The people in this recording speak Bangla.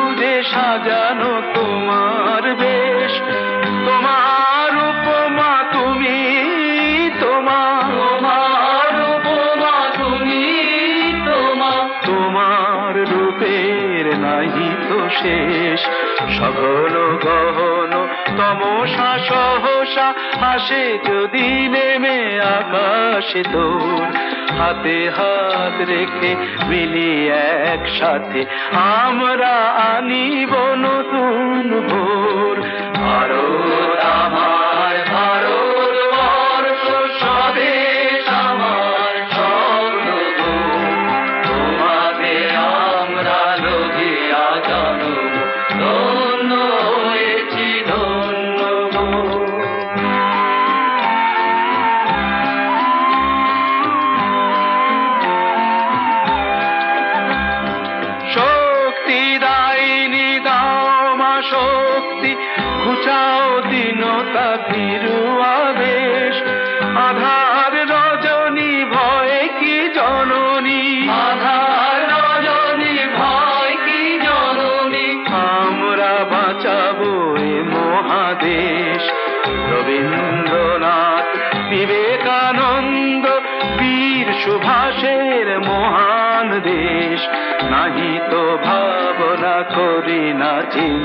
সবুজে সাজানো তোমার বেশ। তোমার উপমা তুমি, তোমার উপমা তুমি, তোমার। তোমার রূপের নাহি তো শেষ। সঘন গহন তমসা সহসা আসে যদি নেমে আকাশে তোর। হাতে হাত রেখে মিলি একসাথে আমরা আনিব নতুন ভোর শক্তি ঘুচাও দীনতা ভীরু আবেশ। আধার রজনী ভয় কি জননী? আধার রজনী ভয় কি জননী? আমরা বাঁচাবো এ মহাদেশ। রবীন্দ্রনাথ বিবেকানন্দ বীর সুভাষের মহান দেশ। নাহি তো ভাবনা করি না চিন্তা।